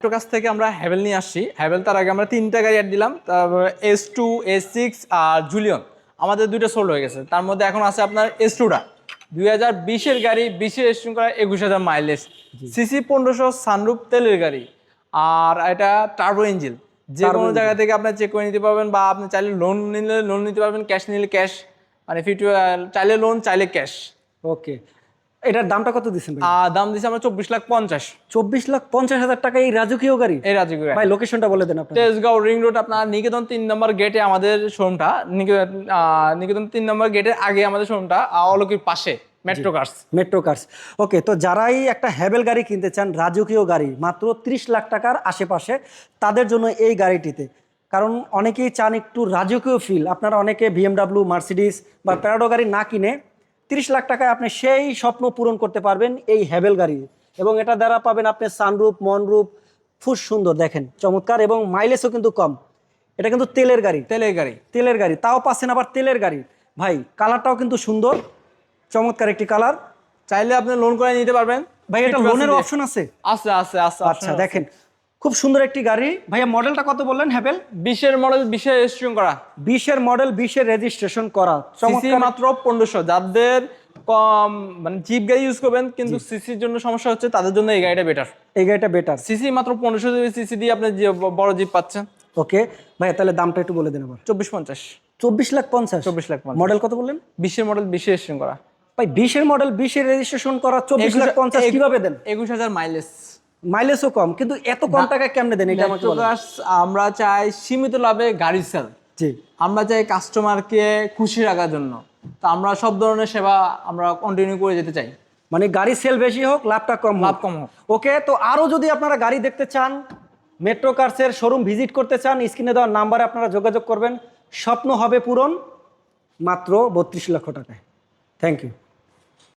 Metro কাছ থেকে আমরা হ্যাভেল নিয়ে আসছি। হ্যাভেল তার আগে আমরা তিনটা গাড়ি অ্যাড দিলাম তারপর এস টু এস সিক্স আর জুলিয়ন আমাদের দুইটা সোল্ড হয়ে গেছে। তার মধ্যে এখন আছে আপনার এস টুটা দুই হাজার বিশের গাড়ি বিশে রেজিস্ট্রেশন করা একুশ হাজার মাইলেজ সিসি পনেরোশো সানরুপ তেলের গাড়ি। আর এটা টার্বো ইঞ্জিন যে কোনো জায়গা থেকে আপনি চেক করে নিতে পারবেন বা আপনি চাইলে লোন নিলে লোন নিতে পারবেন ক্যাশ নিলে ক্যাশ মানে ফিট চাইলে লোন চাইলে ক্যাশ ওকে এটার দামটা কত দিচ্ছেন দাম দিচ্ছে আমরা চব্বিশ লাখ পঞ্চাশ। চব্বিশ লাখ পঞ্চাশ হাজার টাকা এই রাজকীয় গাড়ি? এই রাজুকে ভাই লোকেশনটা বলে দেন তেজগাঁও রিং রোড আপনার নিকেতন তিন নম্বর গেটে আমাদের শোরুমটা নিকেতন তিন নম্বর গেটের আগে আমাদের শোরুমটা অলকির পাশে metro cars metro cars okay তো যারাই একটা হ্যাভেল গাড়ি কিনতে চান রাজকীয় গাড়ি মাত্র 30 লাখ টাকার আশেপাশে তাদের জন্য এই গাড়িটিতে। কারণ অনেকেই চান একটু রাজকীয় ফিল আপনারা অনেকে বিএমডাব্লিউ মার্সিডিস বা প্যারাডো গাড়ি না কিনে 30 লাখ টাকায় আপনি সেই স্বপ্ন পূরণ করতে পারবেন এই হ্যাভেল গাড়ি। এবং এটা দ্বারা পাবেন আপনি সানরূপ মনরূপ খুব সুন্দর দেখেন চমৎকার এবং মাইলেজও কিন্তু কম। এটা কিন্তু তেলের গাড়ি। তেলের গাড়ি। তেলের গাড়ি। তাও পাচ্ছেন আবার তেলের গাড়ি। ভাই কালারটাও কিন্তু সুন্দর চমৎকার একটি কালার চাইলে আপনি লোন করে নিতে পারবেন। ভাই এটা লোনের অপশন আছে? আছে আছে আছে আচ্ছা দেখেন খুব সুন্দর একটি গাড়ি। ভাইয়া মডেলটা কত বললেন হ্যাভেল বিশের মডেল বিশে রেজিস্ট্রেশন করা। বিশের মডেল বিশের রেজিস্ট্রেশন করা। চমৎকার। মাত্র পনেরোশো। যাদের কম মানে জিপ গাড়ি ইউজ করবেন কিন্তু সিসির জন্য সমস্যা হচ্ছে তাদের জন্য এই গাড়িটা বেটার এই গাড়িটা বেটার সিসি মাত্র পনেরোশো সিসি দিয়ে আপনি যে বড় জিপ পাচ্ছেন। ওকে ভাইয়া তাহলে দামটা একটু বলে দেন আবার। চব্বিশ পঞ্চাশ। চব্বিশ লাখ পঞ্চাশ? চব্বিশ লাখ মডেল কত বললেন? বিশের মডেল বিশে রেজিস্ট্রেশন করা। ভাই বিশের মডেল বিশের রেজিস্ট্রেশন করা চব্বিশ লাখ পঞ্চাশ কীভাবে দেন? একুশ হাজার মাইলেজ মাইলেজও কম কিন্তু এত কম টাকায় কেমনে দেন? এটা আমাকে আমরা চাই সীমিত লাভে গাড়ি সেল জি। আমরা চাই কাস্টমারকে খুশি রাখার জন্য। তো আমরা সব ধরনের সেবা আমরা কন্টিনিউ করে যেতে চাই। মানে গাড়ি সেল বেশি হোক লাভটা কম লাভ কম হোক। ওকে তো আরও যদি আপনারা গাড়ি দেখতে চান মেট্রো কার্সের শোরুম ভিজিট করতে চান স্ক্রিনে দেওয়ার নাম্বারে আপনারা যোগাযোগ করবেন। স্বপ্ন হবে পূরণ মাত্র বত্রিশ লক্ষ টাকায়। Thank you